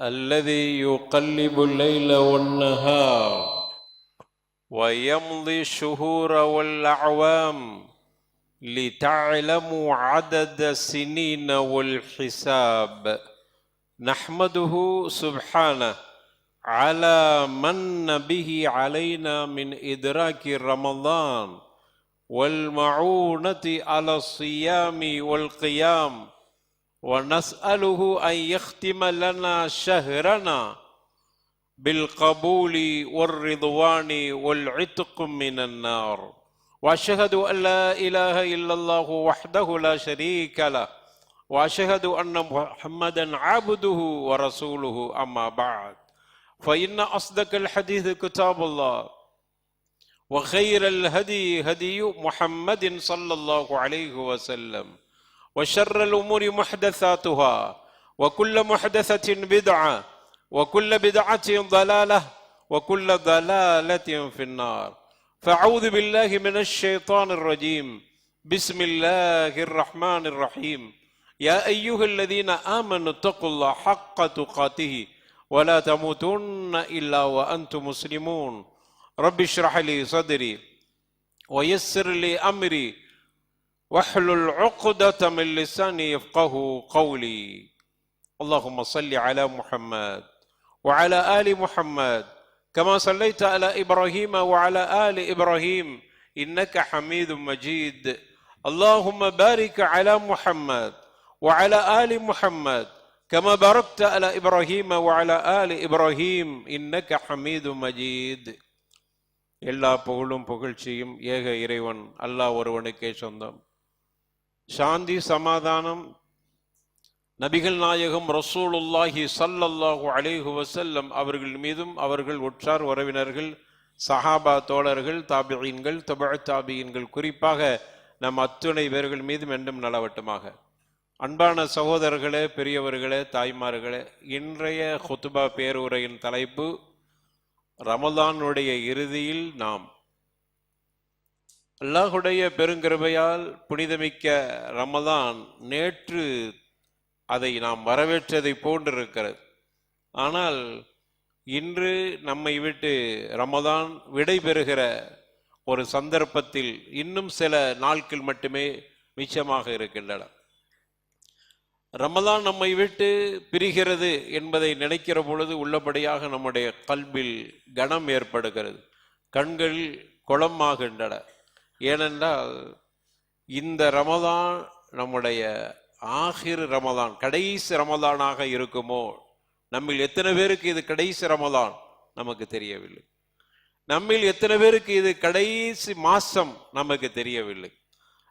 الذي يقلب الليل والنهار ويمضي الشهور والأعوام لتعلموا عدد السنين والحساب. نحمده سبحانه على من به علينا من إدراك رمضان والمعونة على الصيام والقيام ونسأله أن يختم لنا شهرنا بالقبول والرضوان والعتق من النار. وأشهد أن لا إله إلا الله وحده لا شريك له. وأشهد أن محمدا عبده ورسوله أما بعد. فإن أصدق الحديث كتاب الله وخير الهدي هدي محمد صلى الله عليه وسلم. وشر الأمور محدثاتها وكل محدثة بدعة وكل بدعة ضلالة وكل ضلالة في النار. فأعوذ بالله من الشيطان الرجيم. بسم الله الرحمن الرحيم. يا أيها الذين آمنوا اتقوا الله حق تقاته ولا تموتن إلا وأنتم مسلمون. رب اشرح لي صدري ويسر لي أمري واحلل عقدة من لساني يفقه قولي اللهم صل على محمد وعلى آل محمد كما صليت على إبراهيم وعلى آل إبراهيم إنك حميد مجيد اللهم بارك على محمد وعلى آل محمد كما باركت على إبراهيم وعلى آل إبراهيم إنك حميد مجيد எல்லா புகழும் புகழ்ச்சியும் ஏக இறைவன் அல்லாஹ் ஒருவனுக்கே சொந்தம் சாந்தி சமாதானம் நபிகள் நாயகம் ரசூலுல்லாஹி சல்லல்லாஹு அலேஹு வசல்லம் அவர்கள் மீதும் அவர்கள் உற்றார் உறவினர்கள் சஹாபா தோழர்கள் தாபியீன்கள் தபா தாபியன்கள் குறிப்பாக நம் அத்துணை பேர்கள் மீதும் என்றும் நலவட்டமாக. அன்பான சகோதரர்களே பெரியவர்களே தாய்மார்களே இன்றைய ஹுத்துபா பேருரையின் தலைப்பு ரமலானுடைய இறுதியில் நாம் அல்லாஹுடைய பெருங்கிருபையால் புனிதமிக்க ரமதான் நேற்று அதை நாம் வரவேற்றதை போன்றிருக்கிறது. ஆனால் இன்று நம்மை விட்டு ரமதான் விடைபெறுகிற ஒரு சந்தர்ப்பத்தில் இன்னும் சில நாட்கள் மட்டுமே மிச்சமாக இருக்கின்றன. ரமதான் நம்மை விட்டு பிரிகிறது என்பதை நினைக்கிற பொழுது உள்ளபடியாக நம்முடைய கல்வில் கனம் ஏற்படுகிறது. கண்கள் குளமாகின்றன. ஏனென்றால் இந்த ரமதான் நம்முடைய ஆகிர் ரமதான் கடைசி ரமதானாக இருக்குமோ? நம்மில் எத்தனை பேருக்கு இது கடைசி ரமதான்? நமக்கு தெரியவில்லை. நம்மில் எத்தனை பேருக்கு இது கடைசி மாசம்? நமக்கு தெரியவில்லை.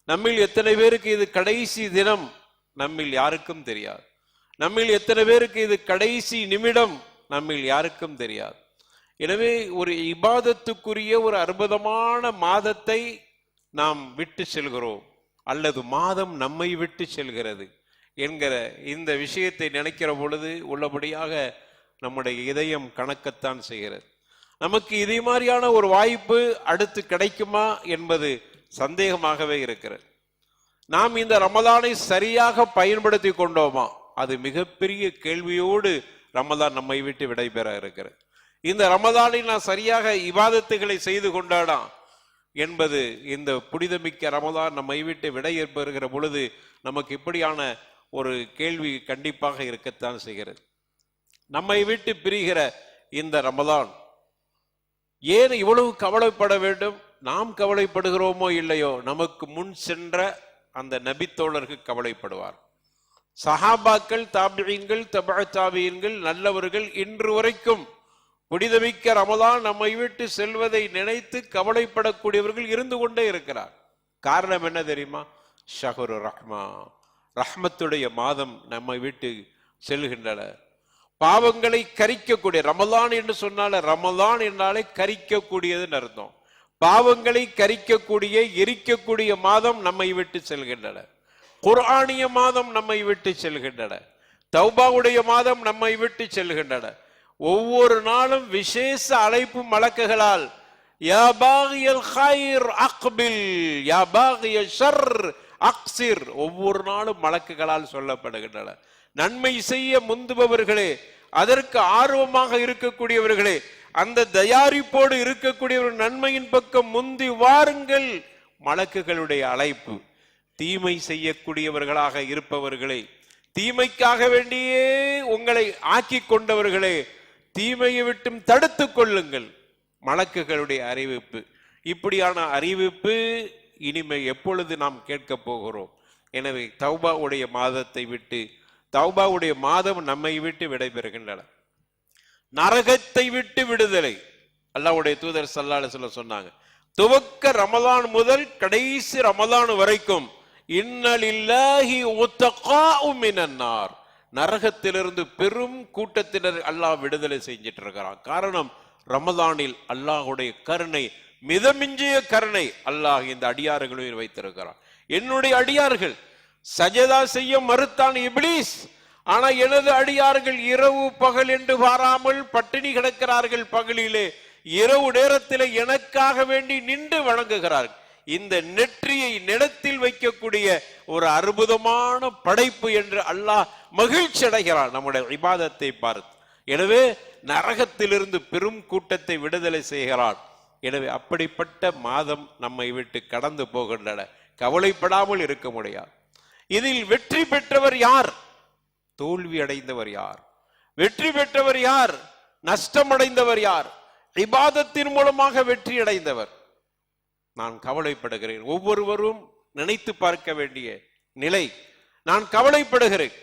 நம்மில் எத்தனை பேருக்கு இது கடைசி தினம்? நம்மில் யாருக்கும் தெரியாது. நம்மில் எத்தனை பேருக்கு இது கடைசி நிமிடம்? நம்மில் யாருக்கும் தெரியாது. எனவே ஒரு இபாதத்துக்குரிய ஒரு அற்புதமான மாதத்தை நாம் விட்டு செல்கிறோம் அல்லது மாதம் நம்மை விட்டு செல்கிறது என்கிற இந்த விஷயத்தை நினைக்கிற பொழுது உள்ளபடியாக நம்முடைய இதயம் கணக்கத்தான் செய்கிறது. நமக்கு இதே மாதிரியான ஒரு வாய்ப்பு அடுத்து கிடைக்குமா என்பது சந்தேகமாகவே இருக்கிறது. நாம் இந்த ரமதானை சரியாக பயன்படுத்தி கொண்டோமா? அது மிகப்பெரிய கேள்வியோடு ரமதான் நம்மை விட்டு விடைபெற இருக்கிறது. இந்த ரமதானை நான் சரியாக இவாதத்துகளை செய்து கொண்டாடான் என்பது இந்த புனிதமிக்க ரமதான் நம்மை விட்டு விடையேற்பெறுகிற பொழுது நமக்கு இப்படியான ஒரு கேள்வி கண்டிப்பாக இருக்கத்தான் செய்கிறது. நம்மை விட்டு பிரிகிற இந்த ரமதான் ஏன் இவ்வளவு கவலைப்பட வேண்டும்? நாம் கவலைப்படுகிறோமோ இல்லையோ? நமக்கு முன் சென்ற அந்த நபித்தோழர்கள் கவலைப்படுவார். சஹாபாக்கள் தாபியங்கள் தபா நல்லவர்கள் இன்று வரைக்கும் புனிதமிக்க ரமதான் நம்மை விட்டு செல்வதை நினைத்து கவலைப்படக்கூடியவர்கள் இருந்து கொண்டே இருக்கிறார். காரணம் என்ன தெரியுமா? ஷஹரு ரஹ்மா. ரஹ்மத்துடைய மாதம் நம்மை விட்டு செல்கின்றன. பாவங்களை கரிக்கக்கூடிய ரமலான் என்று சொன்னால ரமலான் என்றாலே கரிக்கக்கூடியதுன்னு அர்த்தம். பாவங்களை கரிக்கக்கூடிய எரிக்கக்கூடிய மாதம் நம்மை விட்டு செல்கின்றன. குர்ஆனிய மாதம் நம்மை விட்டு செல்கின்றன. தௌபாவுடைய மாதம் நம்மை விட்டு செல்கின்றன. ஒவ்வொரு நாளும் விசேஷ அழைப்பு மலக்குகளால் ஹைர் ஷர் ஒவ்வொரு நாளும் மலக்குகளால் சொல்லப்படுகின்றன. நன்மை செய்ய முந்துபவர்களே அதற்கு ஆர்வமாக இருக்கக்கூடியவர்களே அந்த தயாரிப்போடு இருக்கக்கூடியவர் நன்மையின் பக்கம் முந்தி வாருங்கள். மலக்குகளுடைய அழைப்பு தீமை செய்யக்கூடியவர்களாக இருப்பவர்களே தீமைக்காக வேண்டியே உங்களை ஆக்கி கொண்டவர்களே தீமையை விட்டும் தடுத்துக் கொள்ளுங்கள். மலக்குகளுடைய அறிவிப்பு. இப்படியான அறிவிப்பு இனிமே எப்பொழுது நாம் கேட்க போகிறோம்? எனவே தௌபாவுடைய மாதத்தை விட்டு தௌபாவுடைய மாதம் நம்மை விட்டு விடைபெறுகின்றன. நரகத்தை விட்டு விடுதலை. அல்லாவுடைய தூதர் சல்லால சொல்ல சொன்னாங்க. துவக்க ரமதான் முதல் கடைசி ரமதான் வரைக்கும் இன்னலில்லாஹி உத்தகா மினன்னார் நரகத்திலிருந்து பெரும் கூட்டத்தினர் அல்லாஹ் விடுதலை செஞ்சிட்டு இருக்கிறான் காரணம் ரமதானில் அல்லாஹுடைய கருணை மிதமிஞ்சிய கருணை அல்லாஹ் இந்த அடியார்களில் வைத்திருக்கிறான். என்னுடைய அடியார்கள் சஜதா செய்ய மறுத்தான் இப்ளீஸ் ஆனா எனது அடியார்கள் இரவு பகல் என்று பாராமல் பட்டினி கிடக்கிறார்கள் பகலிலே இரவு நேரத்திலே எனக்காக வேண்டி நின்று வணங்குகிறார்கள். இந்த நெற்றியை நிலத்தில் வைக்கக்கூடிய ஒரு அற்புதமான படைப்பு என்று அல்லாஹ் மகிழ்ச்சி அடைகிறான் நம்முடைய விவாதத்தை பார்த்து. எனவே நரகத்திலிருந்து பெரும் கூட்டத்தை விடுதலை செய்கிறான் எனவே அப்படிப்பட்ட மாதம் நம்மை விட்டு கடந்து போகின்றன. கவலைப்படாமல் இருக்க முடியாது. இதில் வெற்றி பெற்றவர் யார்? தோல்வி அடைந்தவர் யார்? வெற்றி பெற்றவர் யார்? நஷ்டம் அடைந்தவர் யார்? விவாதத்தின் மூலமாக வெற்றி அடைந்தவர். நான் கவலைப்படுகிறேன். ஒவ்வொருவரும் நினைத்து பார்க்க வேண்டிய நிலை. நான் கவலைப்படுகிறேன்.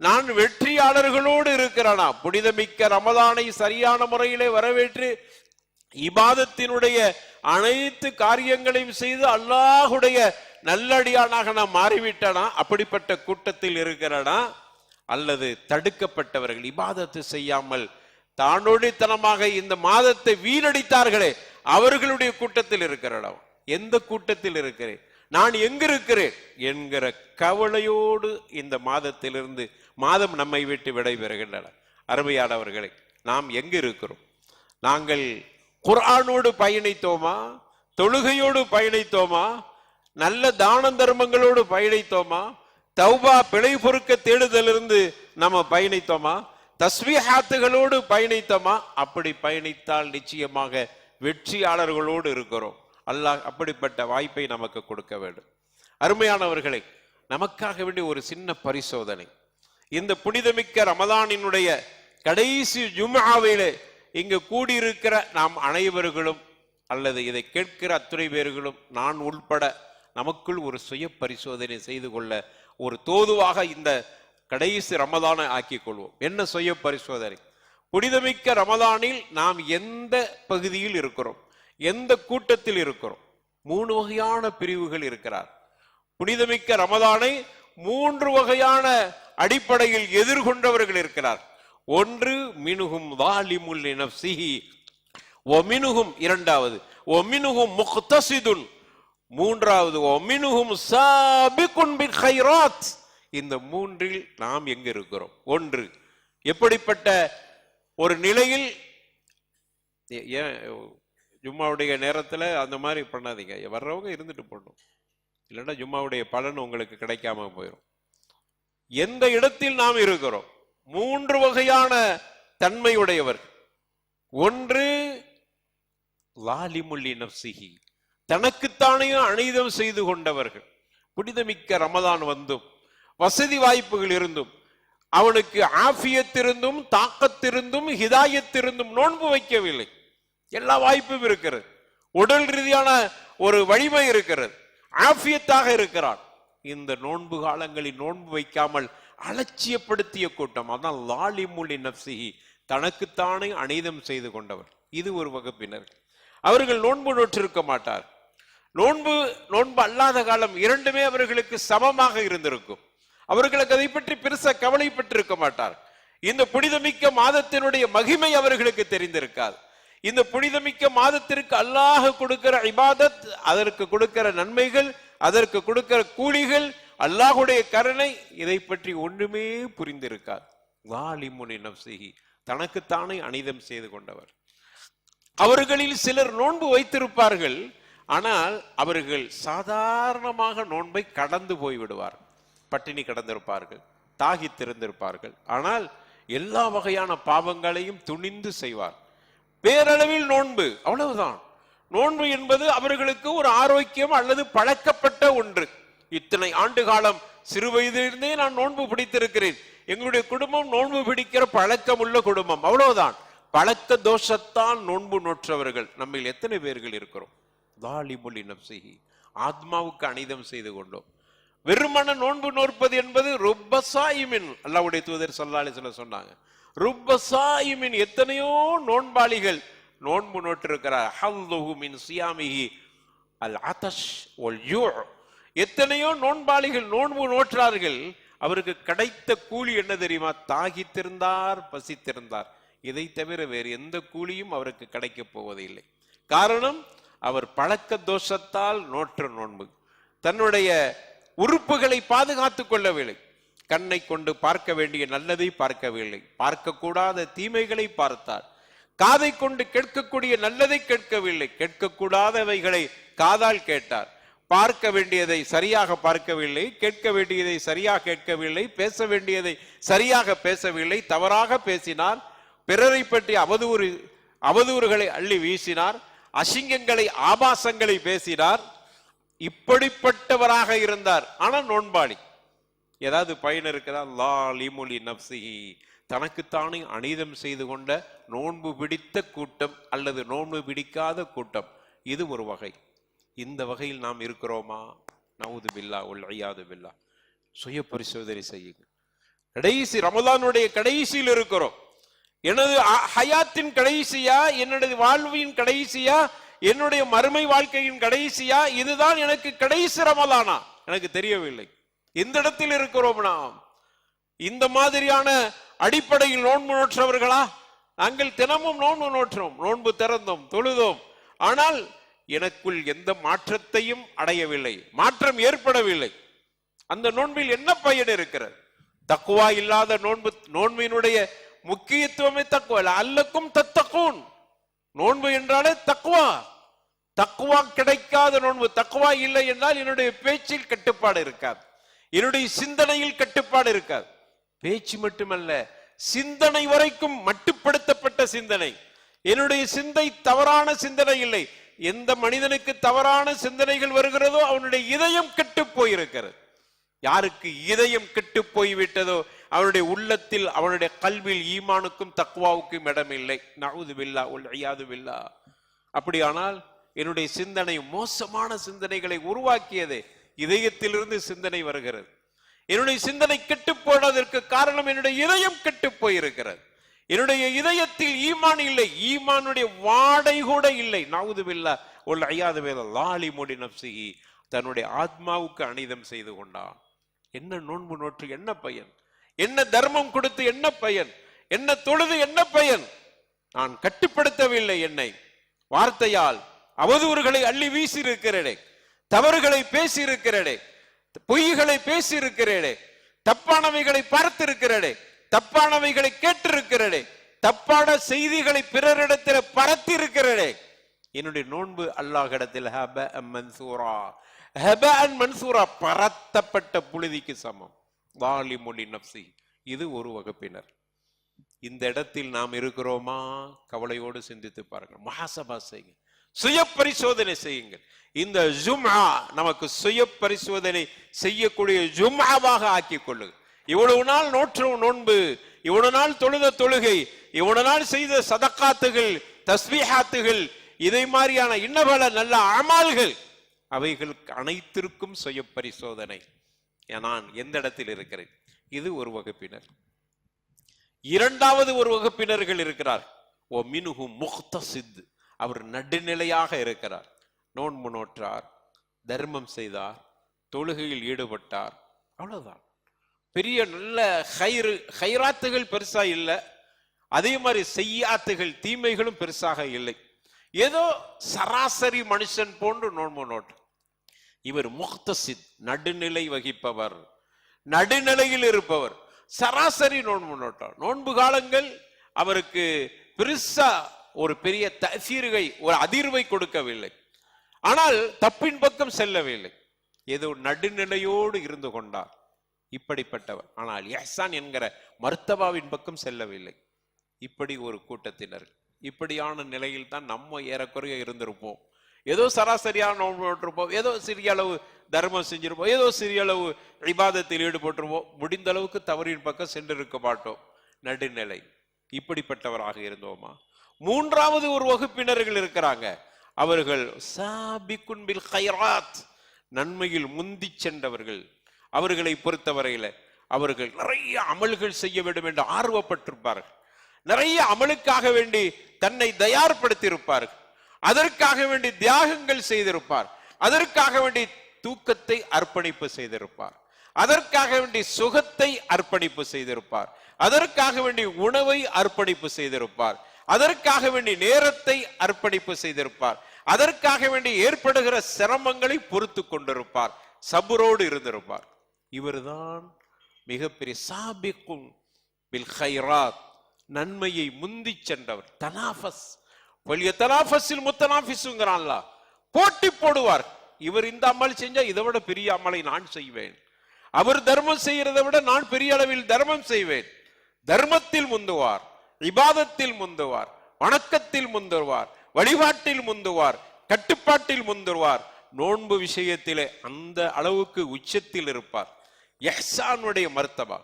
நான் வெற்றியாளர்களோடு இருக்கிறானா? புனிதமிக்க ரமதானை சரியான முறையிலே வரவேற்று இபாதத்தினுடைய அனைத்து காரியங்களையும் செய்து அல்லாஹுடைய நல்லடியானாக நான் மாறிவிட்டனா? அப்படிப்பட்ட கூட்டத்தில் இருக்கிறனா? அல்லது தடுக்கப்பட்டவர்கள் இபாதத்து செய்யாமல் தானோடித்தனமாக இந்த மாதத்தை வீணடித்தார்களே அவர்களுடைய கூட்டத்தில் இருக்கிறடா எந்த கூட்டத்தில் இருக்கிறேன்? நான் எங்கிருக்கிறேன்? என்கிற கவலையோடு இந்த மாதத்திலிருந்து மாதம் நம்மை விட்டு விடைபெறுகின்றன அருமையானவர்களே நாம் எங்க இருக்கிறோம் நாங்கள் குரானோடு பயணித்தோமா? தொழுகையோடு பயணித்தோமா? நல்ல தான தர்மங்களோடு பயணித்தோமா? தௌபா பிழை பொறுக்க தேடுதலிருந்து நம்ம பயணித்தோமா? தஸ்வீஹாத்துகளோடு பயணித்தோமா? அப்படி பயணித்தால் நிச்சயமாக வெற்றியாளர்களோடு இருக்கிறோம். அல்லாஹ் அப்படிப்பட்ட வாய்ப்பை நமக்கு கொடுக்க வேண்டும். அருமையானவர்களை நமக்காக வேண்டிய ஒரு சின்ன பரிசோதனை. இந்த புனிதமிக்க ரமதானினுடைய கடைசி ஜும்ஆவிலே இங்கு கூடியிருக்கிற நாம் அனைவர்களும் அல்லது இதை கேட்கிற அத்துறை பேர்களும் நான் உள்பட நமக்குள் ஒரு சுய பரிசோதனை செய்து கொள்ள ஒரு தோதுவாக இந்த கடைசி ரமதானை ஆக்கிக் கொள்வோம். என்ன சுய பரிசோதனை? புனிதமிக்க ரமதானில் நாம் எந்த பகுதியில் இருக்கிறோம்? எந்த கூட்டத்தில் இருக்கிறோம்? மூணு வகையான பிரிவுகள் இருக்கிறார். புனிதமிக்க ரமதானை மூன்று வகையான அடிப்படையில் எதிர்கொண்டவர்கள் இருக்கிறார். ஒன்று மினுகும் வாலிமுல் சிஹி ஒமினுகும் இரண்டாவது. ஒமினுகும் முக்தசிதுன். மூன்றாவது ஒமினுகும் சாபிகுன் பில் ஹைராத் இந்த மூன்றில் நாம் எங்க இருக்கிறோம்? ஒன்று எப்படிப்பட்ட ஒரு நிலையில் ஏன் ஜும்மாவுடைய நேரத்துல அந்த மாதிரி பண்ணாதீங்க. வர்றவங்க இருந்துட்டு போடணும் இல்லைன்னா ஜும்மாவுடைய பலன் உங்களுக்கு கிடைக்காம போயிடும் எந்த இடத்தில் நாம் இருக்கிறோம்? மூன்று வகையான தன்மையுடையவர். ஒன்று லாலிமுல்லி நப்சிஹி தனக்குத்தானே அனிதம் செய்து கொண்டவர்கள். புனிதமிக்க ரமதான் வந்தும் வசதி வாய்ப்புகள் இருந்தும் அவனுக்கு ஆஃபியத்திருந்தும் தாக்கத்திருந்தும் ஹிதாயத்திருந்தும் நோன்பு வைக்கவில்லை. எல்லா வாய்ப்பும் இருக்கிறது. உடல் ரீதியான ஒரு வலிமை இருக்கிறது. ஆஃபியத்தாக இருக்கிறான். இந்த நோன்பு காலங்களில் நோன்பு வைக்காமல் அலட்சியப்படுத்திய கூட்டம் அதான் லாலிமுலி நப்சிஹி தனக்குத்தானே அநீதம் செய்து கொண்டவர். இது ஒரு வகுப்பினர். அவர்கள் நோன்பு நோற்றிருக்க மாட்டார். நோன்பு நோன்பு அல்லாத காலம் இரண்டுமே அவர்களுக்கு சமமாக இருந்திருக்கும். அவர்களுக்கு அதை பற்றி பெருசா கவலைப்பட்டிருக்க மாட்டார். இந்த புனிதமிக்க மாதத்தினுடைய மகிமை அவர்களுக்கு தெரிந்திருக்காது. இந்த புனிதமிக்க மாதத்திற்கு அல்லாஹ் கொடுக்கிற இபாதத் அதற்கு கொடுக்கிற நன்மைகள் அதற்கு கொடுக்கிற கூலிகள் அல்லாஹுடைய கருணை இதை பற்றி ஒன்றுமே புரிந்திருக்காது. வாலிமுனி நப்சிஹி தனக்குத்தானே அனிதம் செய்து கொண்டவர். அவர்களில் சிலர் நோன்பு வைத்திருப்பார்கள் ஆனால் அவர்கள் சாதாரணமாக நோன்பை கடந்து போய் விடுவார். பட்டினி கடந்திருப்பார்கள் தாகித்திருந்திருப்பார்கள். ஆனால் எல்லா வகையான பாவங்களையும் துணிந்து செய்வார். பேரளவில் நோன்பு அவ்வளவுதான். நோன்பு என்பது அவர்களுக்கு ஒரு ஆரோக்கியம் அல்லது பழக்கப்பட்ட ஒன்று. இத்தனை ஆண்டு காலம் சிறு வயதிலிருந்தே நான் நோன்பு பிடித்திருக்கிறேன். எங்களுடைய குடும்பம் நோன்பு பிடிக்கிற பழக்கம் உள்ள குடும்பம் அவ்வளவுதான். பழக்க தோஷத்தால் நோன்பு நோற்றவர்கள் நம்மில் எத்தனை பேர்கள் இருக்கிறோம்? தாலிமுலி நப்சிஹி ஆத்மாவுக்கு அனிதம் செய்து கொண்டோம். வெறுமன நோன்பு நோற்பது என்பது ரொம்ப ருப்பசாயிமின் அல்லாவுடைய தூதர் சல்லாலி சொல்ல சொன்னாங்க. ருப்பசாயுமின் எத்தனையோ நோன்பாளிகள் நோன்பு நோட்டிருக்கிறார் ஹல்லுஹு மின் சியாமிஹி அல் அதஷ் ஒல் யூ எத்தனையோ நோன்பாளிகள் நோன்பு நோற்றார்கள். அவருக்கு கிடைத்த கூலி என்ன தெரியுமா? தாகித்திருந்தார் பசித்திருந்தார். இதை தவிர வேறு எந்த கூலியும் அவருக்கு கிடைக்கப் போவதில்லை. காரணம் அவர் பழக்க தோஷத்தால் நோற்ற நோன்பு. தன்னுடைய உறுப்புகளை பாதுகாத்து கொள்ளவில்லை. கண்ணை கொண்டு பார்க்க வேண்டிய நல்லதை பார்க்கவில்லை. பார்க்கக்கூடாத தீமைகளை பார்த்தார். காதை கொண்டு கேட்கக்கூடிய நல்லதை கேட்கவில்லை. கேட்கக்கூடாதவைகளை காதால் கேட்டார். பார்க்க வேண்டியதை சரியாக பார்க்கவில்லை. கேட்க வேண்டியதை சரியாக கேட்கவில்லை. பேச வேண்டியதை சரியாக பேசவில்லை. தவறாக பேசினார். பிறரை பற்றி அவதூறு அவதூறுகளை அள்ளி வீசினார். அசிங்கங்களை ஆபாசங்களை பேசினார். இப்படிப்பட்டவராக இருந்தார். ஆனால் நோன்பாளி. ஏதாவது பயன் இருக்குதா? லா லிமுலி நப்சிஹி. தனக்குத்தானே அநீதம் செய்து கொண்ட நோன்பு பிடித்த கூட்டம் அல்லது நோன்பு பிடிக்காத கூட்டம். இது ஒரு வகை. இந்த வகையில் நாம் இருக்கிறோமா? நவுது பில்லா உல் ஐயாது பில்லா. சுய பரிசோதனை செய்யுங்க கடைசி ரமதானுடைய கடைசியில் இருக்கிறோம். எனது ஹயாத்தின் கடைசியா? என்னுடைய வாழ்வின் கடைசியா? என்னுடைய மறுமை வாழ்க்கையின் கடைசியா? இதுதான் எனக்கு கடைசி ரமலானா? எனக்கு தெரியவில்லை. எந்த இடத்தில் இருக்கிறோம் நாம். இந்த மாதிரியான அடிப்படையில் நோன்பு நோற்றவர்களா? நாங்கள் தினமும் நோன்பு நோற்றோம். நோன்பு திறந்தோம் தொழுதோம். ஆனால் எனக்குள் எந்த மாற்றத்தையும் அடையவில்லை. மாற்றம் ஏற்படவில்லை. அந்த நோன்பில் என்ன பயன் இருக்கிறது? தக்குவா இல்லாத நோன்பு நோன்பினுடைய முக்கியத்துவமே தக்குவா அல்லக்கும் தத்தக்கூன் நோன்பு என்றாலே தக்குவா தக்குவா கிடைக்காத நோன்பு. தக்குவா இல்லை என்றால் என்னுடைய பேச்சில் கட்டுப்பாடு இருக்காது. என்னுடைய சிந்தனையில் கட்டுப்பாடு இருக்காது. பேச்சு மட்டுமல்ல சிந்தனை வரைக்கும் மட்டுப்படுத்தப்பட்ட சிந்தனை. என்னுடைய சிந்தை தவறான சிந்தனை இல்லை. எந்த மனிதனுக்கு தவறான சிந்தனைகள் வருகிறதோ அவனுடைய இதயம் கெட்டு போயிருக்கிறது. யாருக்கு இதயம் கெட்டு போய்விட்டதோ அவனுடைய உள்ளத்தில் அவனுடைய கல்வியில் ஈமானுக்கும் தக்குவாவுக்கும் இடமில்லை. நவுது பில்லா உல் ஐயாது வில்லா அப்படியானால் என்னுடைய சிந்தனை மோசமான சிந்தனைகளை உருவாக்கியதே இதயத்திலிருந்து சிந்தனை வருகிறது. என்னுடைய சிந்தனை கெட்டு போனதற்கு காரணம் என்னுடைய இதயம் கெட்டு போயிருக்கிறது. என்னுடைய இதயத்தில் ஈமான் இல்லை. ஈமானுடைய வாடை கூட இல்லை. நவுது உள்ள உல் ஐயாது வேத லாலி முடி நப்சிகி தன்னுடைய ஆத்மாவுக்கு அனிதம் செய்து கொண்டான். என்ன நோன்பு நோற்று என்ன பயன்? என்ன தர்மம் கொடுத்து என்ன பயன்? என்ன தொழுது என்ன பயன்? நான் கட்டுப்படுத்தவில்லை என்னை. வார்த்தையால் அவதூறுகளை அள்ளி வீசி இருக்கிறேன் தவறுகளை பேசி இருக்கிறேனே பொய்களை பேசி இருக்கிறேனே தப்பானவைகளை பார்த்திருக்கிறேனே. தப்பானவைகளை கேட்டிருக்கிறேனே. தப்பான செய்திகளை பிறரிடத்தில் பரத்திருக்கிறேனே என்னுடைய நோன்பு அல்லாஹிடத்தில் ஹப மன்சூரா. ஹப மன்சூரா பரத்தப்பட்ட புழுதிக்கு சமம். வாலி மொழி நப்சி இது ஒரு வகுப்பினர். இந்த இடத்தில் நாம் இருக்கிறோமா? கவலையோடு சிந்தித்து பாருங்கள். மகாசபா செய்யுங்க சுய பரிசோதனை செய்யுங்கள். இந்த ஜும்ஆ நமக்கு சுய பரிசோதனை செய்யக்கூடிய ஜும்ஆவாக ஆக்கிக் கொள்ளுங்க இவ்வளவு நாள் நோற்று நோன்பு இவ்வளவு நாள் தொழுத தொழுகை இவ்வளவு நாள் செய்த சதக்காத்துகள் தஸ்பீஹாத்துகள் இதை மாதிரியான இன்னபல நல்ல அமால்கள் அவைகளுக்கு அனைத்திற்கும் சுய பரிசோதனை நான் எந்த இடத்தில் இருக்கிறேன்? இது ஒரு வகுப்பினர். இரண்டாவது ஒரு வகுப்பினர்கள் இருக்கிறார் ஓ மினுகு முக்தசித். அவர் நடுநிலையாக இருக்கிறார். நோன்பு நோற்றார் தர்மம் செய்தார் தொழுகையில் ஈடுபட்டார். அவ்வளவுதான். பெரிய நல்ல ஹைரு ஹைராத்துகள் பெருசா இல்லை. அதே மாதிரி செய்யாத்துகள் தீமைகளும் பெருசாக இல்லை. ஏதோ சராசரி மனுஷன் போன்று நோன்பு நோட்டு இவர் முக்தசித் நடுநிலை வகிப்பவர். நடுநிலையில் இருப்பவர். சராசரி நோன்பு நோட்டார் நோன்பு காலங்கள் அவருக்கு பெருசா ஒரு பெரிய தசீர்கை ஒரு அதிர்வை கொடுக்கவில்லை. ஆனால் தப்பின் பக்கம் செல்லவில்லை. ஏதோ நடுநிலையோடு இருந்து கொண்டார். இப்படிப்பட்டவர். ஆனால் எஹ்சான் என்கிற மர்த்தபாவின் பக்கம் செல்லவில்லை. இப்படி ஒரு கூட்டத்தினர். இப்படியான நிலையில் தான் நம்ம ஏறக்குறைய இருந்திருப்போம். ஏதோ சராசரியாக நோட்டிருப்போம் ஏதோ சிறிய அளவு தர்மம் செஞ்சிருப்போம். ஏதோ சிறிய அளவு விவாதத்தில் ஈடுபட்டிருப்போம். முடிந்த அளவுக்கு தவறின் பக்கம் சென்றிருக்க மாட்டோம். நடுநிலை. இப்படிப்பட்டவராக இருந்தோமா? மூன்றாவது ஒரு வகுப்பினர்கள் இருக்கிறாங்க. அவர்கள் சாபிக்குன் ஹைராத் நன்மையில் முந்தி சென்றவர்கள். அவர்களை பொறுத்தவரையில அவர்கள் நிறைய அமல்கள் செய்ய வேண்டும் என்று ஆர்வப்பட்டிருப்பார்கள். நிறைய அமலுக்காக வேண்டி தன்னை தயார்படுத்தியிருப்பார்கள். அதற்காக வேண்டி தியாகங்கள் செய்திருப்பார். அதற்காக வேண்டி தூக்கத்தை அர்ப்பணிப்பு செய்திருப்பார். அதற்காக வேண்டி சுகத்தை அர்ப்பணிப்பு செய்திருப்பார். அதற்காக வேண்டி உணவை அர்ப்பணிப்பு செய்திருப்பார். அதற்காக வேண்டி நேரத்தை அர்ப்பணிப்பு செய்திருப்பார். அதற்காக வேண்டி ஏற்படுகிற சிரமங்களை பொறுத்து கொண்டிருப்பார். சபுரோடு இருந்திருப்பார். இவர்தான் மிகப்பெரிய சாபிக்கும் பில் ஹைராத் நன்மையை முந்தி சென்றவர். தனாஃபஸ். வலிய தனாஃபஸில் முத்தனாஃபிஸுங்கிறான்ல. போட்டி போடுவார். இவர் இந்த அமல் செஞ்சா இதை விட பெரிய அமலை நான் செய்வேன். அவர் தர்மம் செய்யறதை விட நான் பெரிய அளவில் தர்மம் செய்வேன். தர்மத்தில் முந்துவார். இபாதத்தில் முந்துவார் வணக்கத்தில் முந்துவார் வழிபாட்டில் முந்துவார் கட்டுப்பாட்டில் முந்துவார். நோன்பு விஷயத்திலே அந்த அளவுக்கு உச்சத்தில் இருப்பார். எஹ்சானுடைய மர்த்தபா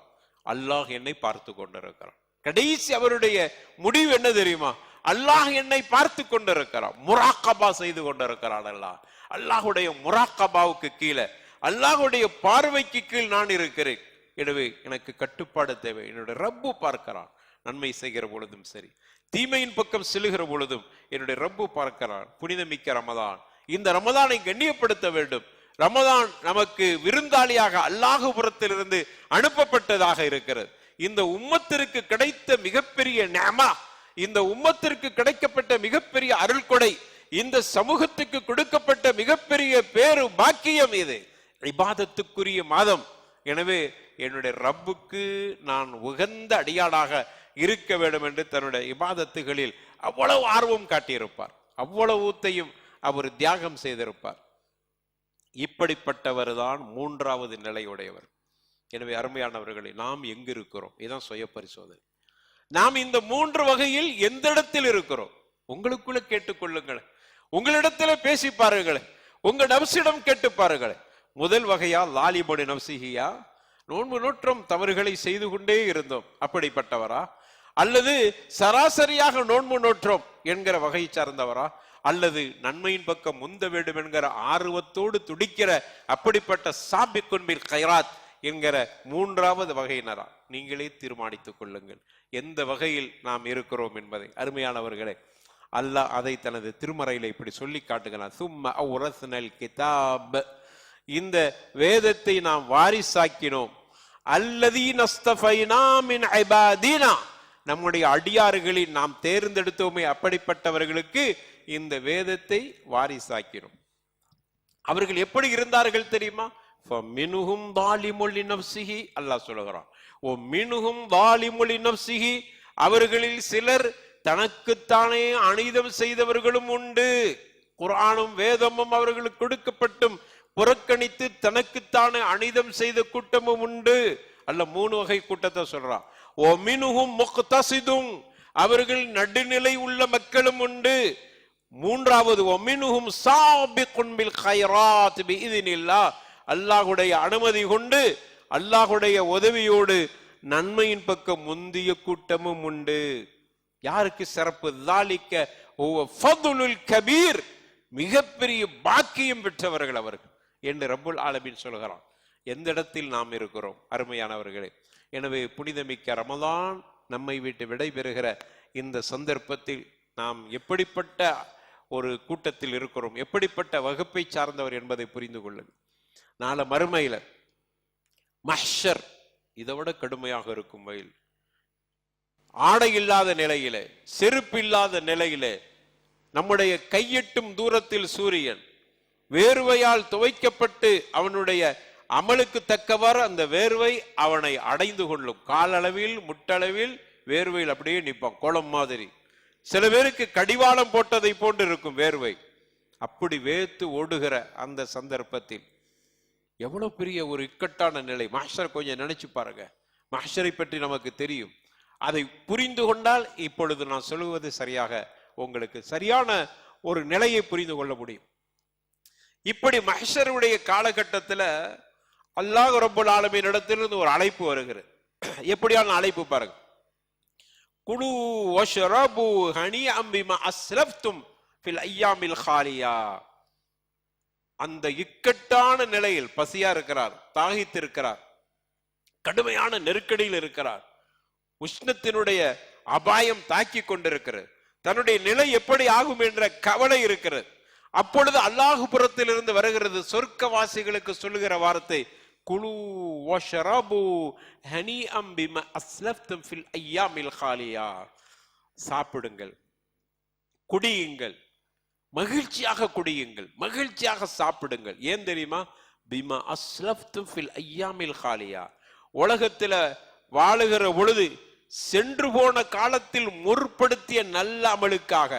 அல்லாஹ் என்னை பார்த்து கொண்டிருக்கிறான். கடைசி அவருடைய முடிவு என்ன தெரியுமா? அல்லாஹ் என்னை பார்த்து கொண்டிருக்கிறான். முராக்கபா செய்து கொண்டிருக்கிறான் அல்லாஹ். அல்லாஹுடைய முராக்கபாவுக்கு கீழே அல்லாஹுடைய பார்வைக்கு கீழ் நான் இருக்கிறேன். எனவே எனக்கு கட்டுப்பாடு தேவை. என்னுடைய ரப்பு பார்க்கிறான். நன்மை செய்கிற பொழுதும் சரி. தீமையின் பக்கம் செல்லுகிற பொழுதும் என்னுடைய ரப்பு பார்க்கிறான் புனிதமிக்க ரமதான். இந்த ரமதானை கண்ணியப்படுத்த வேண்டும். ரமதான் நமக்கு விருந்தாளியாக அல்லாஹுபுரத்திலிருந்து அனுப்பப்பட்டதாக இருக்கிறது. இந்த உம்மத்திற்கு கிடைத்த மிகப்பெரிய நேமா இந்த உம்மத்திற்கு கிடைக்கப்பட்ட மிகப்பெரிய அருள்கொடை இந்த சமூகத்துக்கு கொடுக்கப்பட்ட மிகப்பெரிய பேரு பாக்கியம் இது. இபாதத்துக்குரிய மாதம். எனவே என்னுடைய ரப்புக்கு நான் உகந்த அடியாளாக இருக்க வேண்டும் என்று தன்னுடைய இபாதத்துகளில் அவ்வளவு ஆர்வம் காட்டியிருப்பார். அவ்வளவுத்தையும் அவர் தியாகம் செய்திருப்பார். இப்படிப்பட்டவர் தான் மூன்றாவது நிலையுடையவர். எனவே அருமையானவர்களை நாம் எங்கு இருக்கிறோம் இதான் சுய பரிசோதனை நாம் இந்த மூன்று வகையில் எந்த இடத்தில் இருக்கிறோம்? உங்களுக்குள்ள கேட்டுக்கொள்ளுங்கள் உங்களிடத்துல பேசி பாருங்கள் உங்க நப்சிடம் கேட்டு பாருங்கள் முதல் வகையா லாலிபொடி நப்சிகியா நோன்பு நூற்றம் தவறுகளை செய்து கொண்டே இருந்தோம். அப்படிப்பட்டவரா? அல்லது சராசரியாக நோன்பு நோற்றோம் என்கிற வகை சார்ந்தவரா? அல்லது நன்மையின் பக்கம் முந்த வேண்டும் என்கிற ஆர்வத்தோடு துடிக்கிற அப்படிப்பட்ட சாபி கொன்பில் கைராத் என்கிற மூன்றாவது வகையினரா? நீங்களே தீர்மானித்துக் கொள்ளுங்கள். எந்த வகையில் நாம் இருக்கிறோம் என்பதை. அருமையானவர்களே அல்லாஹ் அதை தனது திருமறையில இப்படி சொல்லி காட்டுகிறான். சும்ம அவுரஸ்னல் கிதாப். இந்த வேதத்தை நாம் வாரிசாக்கினோம். அல்லதீன மின் நம்முடைய அடியார்களில் நாம் தேர்ந்தெடுத்தோமே அப்படிப்பட்டவர்களுக்கு இந்த வேதத்தை வாரிசாக்கிறோம் அவர்கள் எப்படி இருந்தார்கள் தெரியுமா? மினுகும் தாலிமொழி நவ்சிகி அல்லாஹ் சொல்லுகிறான். ஓ மினுகும் தாலிமொழி நவ்சிகி அவர்களில் சிலர் தனக்குத்தானே அனிதம் செய்தவர்களும் உண்டு. குரானும் வேதமும் அவர்களுக்கு கொடுக்கப்பட்டும். புறக்கணித்து தனக்குத்தானே அனிதம் செய்த கூட்டமும் உண்டு. அல்ல மூணு வகை கூட்டத்தை சொல்றான். ஒமினுகும் முக்தசிதும் அவர்கள் நடுநிலை உள்ள மக்களும் உண்டு. மூன்றாவது ஒமினுகும் சாபி குன்பில் கைராத் பிஇذنில்லா அல்லாஹுடைய அனுமதி கொண்டு அல்லாஹுடைய உதவியோடு நன்மையின் பக்கம் முந்திய கூட்டமும் உண்டு. யாருக்கு சிறப்பு? தாலிக்க ஃபதுலுல் கபீர் மிகப்பெரிய பாக்கியம் பெற்றவர்கள் அவர்கள் என்று ரபுல் ஆலமின் சொல்கிறான். எந்த இடத்தில் நாம் இருக்கிறோம்? அருமையானவர்களே எனவே புனிதமிக்க ரமதான் நம்மை விட்டு விடைபெறுகிற இந்த சந்தர்ப்பத்தில் நாம் எப்படிப்பட்ட ஒரு கூட்டத்தில் இருக்கிறோம் எப்படிப்பட்ட வகுப்பை சார்ந்தவர் என்பதை புரிந்து கொள்ளுங்கள். நாளை மறுமையில மஷர் இதை விட கடுமையாக இருக்கும் வயல் ஆடை இல்லாத நிலையிலே செருப்பு இல்லாத நிலையிலே நம்முடைய கையெட்டும் தூரத்தில் சூரியன் வேர்வையால் துவைக்கப்பட்டு அவனுடைய அமலுக்கு தக்கவாறு அந்த வேர்வை அவனை அடைந்து கொள்ளும். காலளவில் முட்டளவில் வேர்வையில் அப்படியே நிற்பான் குளம் மாதிரி. சில பேருக்கு கடிவாளம் போட்டதை போன்று இருக்கும் வேர்வை. அப்படி வேத்து ஓடுகிற அந்த சந்தர்ப்பத்தில் எவ்வளவு பெரிய ஒரு இக்கட்டான நிலை. மாஸ்டர் கொஞ்சம் நினைச்சு பாருங்க. மாஸ்டரை பற்றி நமக்கு தெரியும். அதை புரிந்து கொண்டால் இப்பொழுது நான் சொல்லுவது சரியாக உங்களுக்கு சரியான ஒரு நிலையை புரிந்து கொள்ள முடியும். இப்படி மகஷருடைய காலகட்டத்தில் அல்லாஹ் ரப்பல் ஆலமீன் இடத்திலிருந்து ஒரு அழைப்பு வருகிறது. எப்படியான அழைப்பு பாருங்க. குழு ஒஷரபு ஹனி அம்பிமா அஸ்லப்தும் ஃபில் ஐயாமில் ஹாலியா. அந்த இக்கட்டான நிலையில் பசியா இருக்கிறார் தாகித்து இருக்கிறார் கடுமையான நெருக்கடியில் இருக்கிறார். உஷ்ணத்தினுடைய அபாயம் தாக்கி கொண்டிருக்கிறது. தன்னுடைய நிலை எப்படி ஆகும் என்ற கவலை இருக்கிறது. அப்பொழுது அல்லாஹுபுரத்திலிருந்து வருகிறது சொர்க்கவாசிகளுக்கு சொல்லுகிற வார்த்தை குழு வஷரபு ஹனி அம்பிம அஸ்லப்தும் ஃபில் ஐயாமில் ஹாலியா சாப்பிடுங்கள் குடியுங்கள் மகிழ்ச்சியாக குடியுங்கள் மகிழ்ச்சியாக சாப்பிடுங்கள். ஏன் தெரியுமா? பிமா அஸ்லப்தும் ஃபில் ஐயாமில் ஹாலியா உலகத்தில் வாழுகிற பொழுது சென்று போன காலத்தில் முற்படுத்திய நல்ல அமலுக்காக.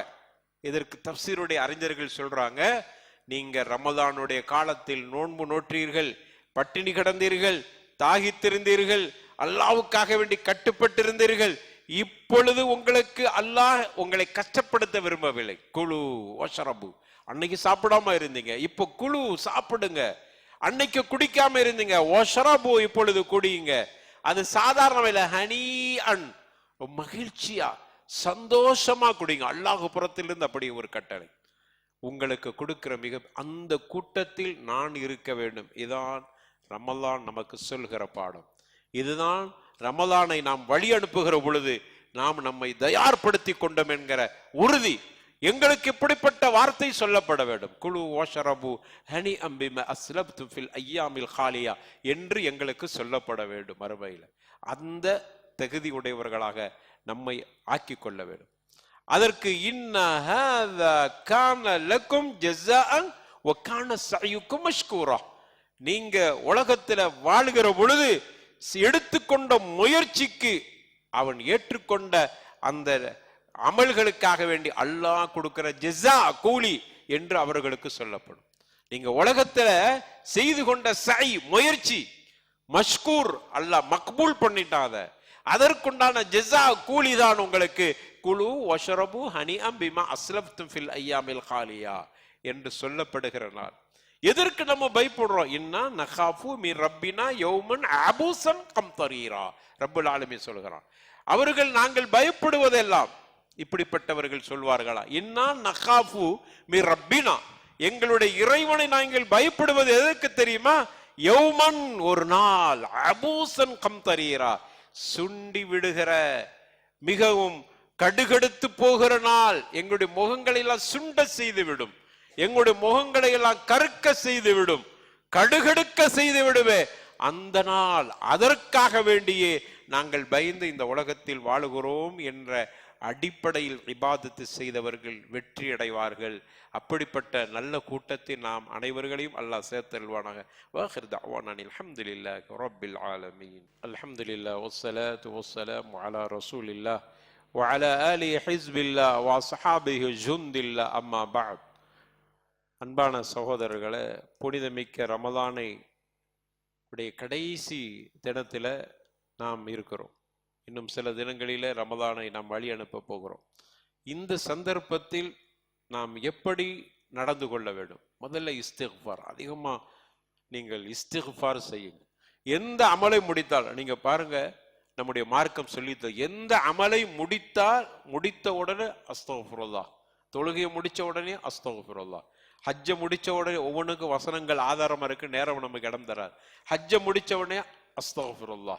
இதற்கு தப்சீருடைய அறிஞர்கள் சொல்றாங்க நீங்க ரமதானுடைய காலத்தில் நோன்பு நோற்றீர்கள் பட்டினி கடந்தீர்கள் தாகித்திருந்தீர்கள் அல்லாவுக்காக வேண்டி கட்டுப்பட்டிருந்தீர்கள். இப்பொழுது உங்களுக்கு அல்லாஹ் உங்களை கஷ்டப்படுத்த விரும்பவில்லை. குழு ஓசரபு அன்னைக்கு சாப்பிடாம இருந்தீங்க. இப்போ குழு சாப்பிடுங்க. அன்னைக்கு குடிக்காம இருந்தீங்க. ஓசரபு இப்பொழுது குடியுங்க அது சாதாரண இல்லை ஹனி அன். மகிழ்ச்சியா சந்தோஷமா குடிங்க. அல்லாஹ் புறத்திலிருந்து அப்படி ஒரு கட்டளை. உங்களுக்கு கொடுக்கிற மிக அந்த கூட்டத்தில் நான் இருக்க வேண்டும். இதான் ரமலான் நமக்கு சொல்கிற பாடம். இதுதான் ரமலானை நாம் வழி அனுப்புகிற பொழுது நாம் நம்மை தயார்படுத்தி கொண்டோம் என்கிற உறுதி. எங்களுக்கு இப்படிப்பட்ட வார்த்தை சொல்லப்பட வேண்டும். குழு ஓஷரபு ஹனி அம்பிம அஸ்லப் துஃபில் ஐயாமில் ஹாலியா என்று எங்களுக்கு சொல்லப்பட வேண்டும் மறுமையில். அந்த தகுதி உடையவர்களாக நம்மை ஆக்கி கொள்ள வேண்டும். அதற்கு இன்ன கான லக்கும் ஜஸாஅன் ஒக்கான சயுக்கும் மஷ்கூரா நீங்க உலகத்துல வாழ்கிற பொழுது எடுத்துக்கொண்ட முயற்சிக்கு அவன் ஏற்றுக்கொண்ட அந்த அமல்களுக்காக வேண்டி அல்லாஹ் கொடுக்கிற ஜெஸா கூலி என்று அவர்களுக்கு சொல்லப்படும். நீங்க உலகத்துல செய்து கொண்ட சை முயற்சி மஷ்கூர் அல்லாஹ் மக்பூல் பண்ணிட்டாத அதற்குண்டான ஜெஸா கூலி தான் உங்களுக்கு. குழு ஒஷரபு ஹனி அம்பிமா அஸ்லப்தும் ஃபில் ஐயாமில் ஹாலியா என்று சொல்லப்படுகிற நாள். எதற்கு நம்ம பயப்படுறோம்? இன்னா நகாஃபு மீ ரப்பினா யௌமன் அபூசன் கம் தரீரா ரப்புல் ஆலமி சொல்கிறான். அவர்கள் நாங்கள் பயப்படுவதெல்லாம் இப்படிப்பட்டவர்கள் சொல்வார்களா? இன்னா நகாஃபு மீ ரப்பினா. எங்களுடைய இறைவனை நாங்கள் பயப்படுவது எதற்கு தெரியுமா? யௌமன் ஒரு நாள் அபூசன் கம் தரீரா சுண்டி விடுகிற மிகவும் கடுகடுத்து போகிற நாள் எங்களுடைய முகங்களை எல்லாம் சுண்ட செய்து விடும். எங்களுடைய முகங்களை எல்லாம் கருக்க செய்து விடும் கடுகடுக்க செய்து விடுவே அந்த நாள் அதற்காக வேண்டியே நாங்கள் பயந்து இந்த உலகத்தில் வாழுகிறோம் என்ற அடிப்படையில் இபாதத்து செய்தவர்கள் வெற்றி அடைவார்கள் அப்படிப்பட்ட நல்ல கூட்டத்தில் நாம் அனைவர்களையும் அல்லாஹ் சேர்த்தல்வானாக வாஹிர் தஅவானா அல்ஹம்துலில்லாஹி ரப்பில் ஆலமீன் அல்ஹம்துலில்லாஹ் வஸ்ஸலாத்து வஸ்ஸலாமு அலா ரசூலில்லாஹ் وعلى آل حزب الله وأصحابه جند الله أما بعد அன்பான சகோதரர்களை புனிதமிக்க ரமதானை உடைய கடைசி தினத்தில் நாம் இருக்கிறோம். இன்னும் சில தினங்களில் ரமதானை நாம் வழி அனுப்ப போகிறோம். இந்த சந்தர்ப்பத்தில் நாம் எப்படி நடந்து கொள்ள வேண்டும்? முதல்ல இஸ்திஃபார் அதிகமாக நீங்கள் இஸ்திஃபார் செய்யுங்க. எந்த அமலை முடித்தால் நீங்கள் பாருங்கள் நம்முடைய மார்க்கம் சொல்லித்த எந்த அமலை முடித்தால் முடித்த உடனே அஸ்தகுஃபுருல்லா தொழுகையை முடித்த உடனே அஸ்தகுஃபுருல்லா ஹஜ்ஜை முடிச்ச உடனே ஒவ்வொன்றுக்கும் வசனங்கள் ஆதாரமா இருக்கு நேரம் நமக்கு இடம் தராது ஹஜ்ஜை முடிச்ச உடனே அஸ்தகுஃபுருல்லா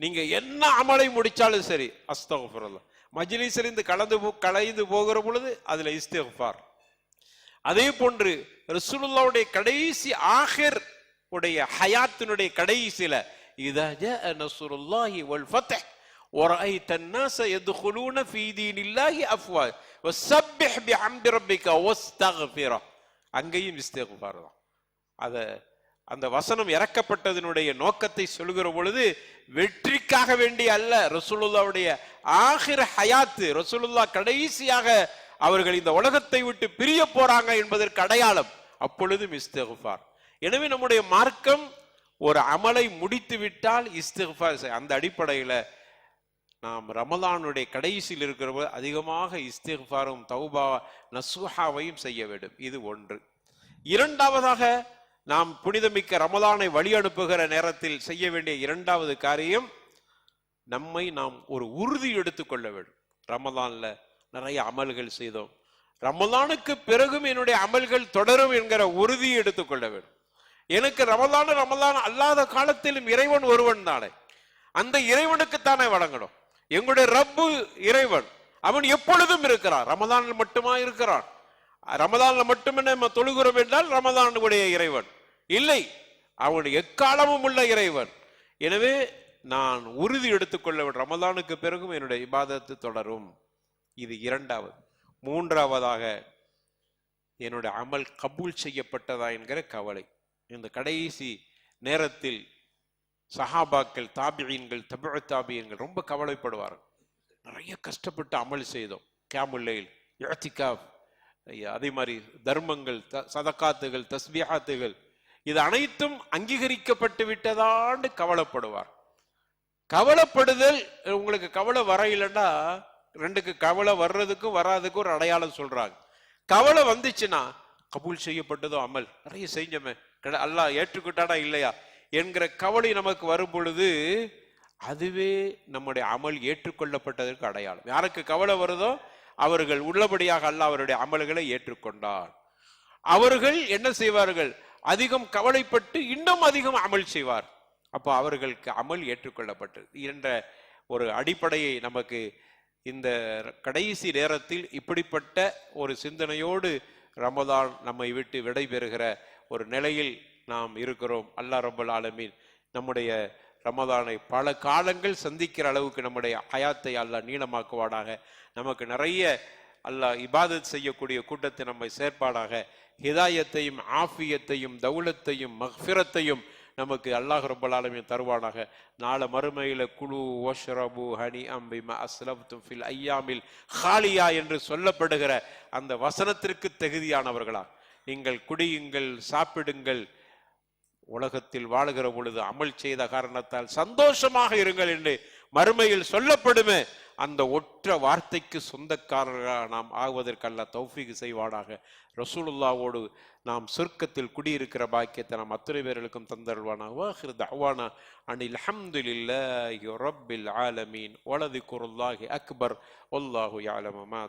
நீங்க என்ன அமலை முடிச்சாலும் சரி அஸ்தகுஃபுருல்லா மஜ்லிஸில் இருந்து கலந்து போ கலைந்து போகிற பொழுது அதுல இஸ்திஃபார் அதே போன்று ரசூலுல்லாவுடைய கடைசி ஆஹிர் உடைய ஹயாத்தினுடைய கடைசியில இதா ஜாஅ நஸ்ருல்லாஹி வல் ஃபத்ஹ் ورأيت الناس يدخلون في دين الله أفواج وسبح بحمد ربك واستغفره அங்கேயும் இஸ்திக்ஃபார் தான் அதை அந்த வசனம் இறக்கப்பட்டதனுடைய நோக்கத்தை சொல்கிற பொழுது வெற்றிக்காக வேண்டி அல்ல ரசூலுல்லாவுடைய ஆகிர ஹயாத்து ரசூலுல்லா கடைசியாக அவர்கள் இந்த உலகத்தை விட்டு பிரிய போறாங்க என்பதற்கு அடையாளம் அப்பொழுதும் இஸ்திக்ஃபார் எனவே நம்முடைய மார்க்கம் ஒரு அமலை முடித்து விட்டால் இஸ்திக்ஃபார் அந்த அடிப்படையில் நாம் ரமலானுடைய கடைசியில் இருக்கிற அதிகமாக இஸ்திஃபாரும் தௌபா நசுஹாவையும் செய்ய வேண்டும். இது ஒன்று. இரண்டாவதாக நாம் புனிதமிக்க ரமலானை வழி அனுப்புகிற நேரத்தில் செய்ய வேண்டிய இரண்டாவது காரியம் நம்மை நாம் ஒரு உறுதி எடுத்துக்கொள்ள வேண்டும். ரமலான்ல நிறைய அமல்கள் செய்தோம். ரமலானுக்கு பிறகும் என்னுடைய அமல்கள் தொடரும் என்கிற உறுதியை எடுத்துக்கொள்ள வேண்டும். எனக்கு ரமலான ரமலான் அல்லாத காலத்திலும் இறைவன் ஒருவன் தானே. அந்த இறைவனுக்கு தானே வழங்கணும். எங்களுடைய ரப்பு இறைவன். அவன் எப்பொழுதும் இருக்கிறான். ரமதானில் மட்டுமா இருக்கிறான்? ரமதானில் மட்டுமே நம்ம தொழுகிறோம் என்றால் ரமதானுடைய இறைவன். இல்லை அவன் எக்காலமும் உள்ள இறைவன். எனவே நான் உறுதி எடுத்துக்கொள்ள வேண்டும். பிறகும் என்னுடைய இபாதத்து தொடரும். இது இரண்டாவது. மூன்றாவதாக என்னுடைய அமல் கபூல் செய்யப்பட்டதா என்கிற கவலை. இந்த கடைசி நேரத்தில் சஹாபாக்கள் தாபியன்கள் தபிழ தாபியன்கள் ரொம்ப கவலைப்படுவார்கள். நிறைய கஷ்டப்பட்டு அமல் செய்தோம். கேமுல்லையில் இழத்திகாப் அதே மாதிரி தர்மங்கள் த- சதக்காத்துகள் தஸ்பியாத்துகள் இது அனைத்தும் அங்கீகரிக்கப்பட்டு விட்டதான்னு கவலைப்படுவார். கவலைப்படுதல் உங்களுக்கு கவலை வரையிலன்னா ரெண்டுக்கு கவலை வர்றதுக்கும் வராதுக்கும் ஒரு அடையாளம் சொல்றாங்க. கவலை வந்துச்சுன்னா கபூல் செய்யப்பட்டதோ அமல். நிறைய செஞ்சோமே. கிட அல்லாஹ் ஏற்றுக்கிட்டாடா இல்லையா? என்கிற கவலை நமக்கு வரும் பொழுது அதுவே நம்முடைய அமல் ஏற்றுக்கொள்ளப்பட்டதற்கு அடையாளம். யாருக்கு கவலை வருதோ அவர்கள் உள்ளபடியாக அல்ல அவருடைய அமல்களை ஏற்றுக்கொண்டார் அவர்கள் என்ன செய்வார்கள்? அதிகம் கவலைப்பட்டு இன்னும் அதிகம் அமல் செய்வார். அப்போ அவர்களுக்கு அமல் ஏற்றுக்கொள்ளப்பட்டது என்ற ஒரு அடிப்படையை நமக்கு இந்த கடைசி நேரத்தில் இப்படிப்பட்ட ஒரு சிந்தனையோடு ரமதான் நம்மை விட்டு விடைபெறுகிற ஒரு நிலையில் நாம் இருக்கிறோம். அல்லாஹ் ரபுல் ஆலமீன் நம்முடைய ரமதானை பல காலங்கள் சந்திக்கிற அளவுக்கு நம்முடைய ஹயாத்தை அல்லாஹ் நீளமாக்குவானாக. நமக்கு நிறைய அல்லாஹ் இபாதத் செய்யக்கூடிய கூட்டத்தை நம்மை சேர்ப்பாடாக ஹிதாயத்தையும் ஆஃபியத்தையும் தௌலத்தையும் மஹ்ஃபிரத்தையும் நமக்கு அல்லாஹ் ரப்பல் ஆலமீன் தருவானாக. நாளை மறுமையில் குழு ஓஷரபு ஹனி அம்பிமா அஸ்லப்தும் துஃபில் ஐயாமில் ஹாலியா என்று சொல்லப்படுகிற அந்த வசனத்திற்கு தகுதியானவர்களா? நீங்கள் குடியுங்கள் சாப்பிடுங்கள் உலகத்தில் வாழுகிற பொழுது அமல் செய்த காரணத்தால் சந்தோஷமாக இருங்கள் என்று மறுமையில் சொல்லப்படுமே அந்த ஒற்ற வார்த்தைக்கு சொந்தக்காரர்களாக நாம் ஆகுவதற்கல்ல தௌஃபிக் செய்வாடாக செய்வானாக. ரசூலுல்லாவோடு நாம் சொர்க்கத்தில் குடியிருக்கிற பாக்கியத்தை நாம் அத்துணை பேர்களுக்கும் தந்தருவானாக வாஹிர் தஹ்வானா அனில் அல்ஹம்துலில்லாஹி ரப்பில் ஆலமீன். வலது குருல்லாஹி அக்பர். ஒல்லாஹு யஅலமு மா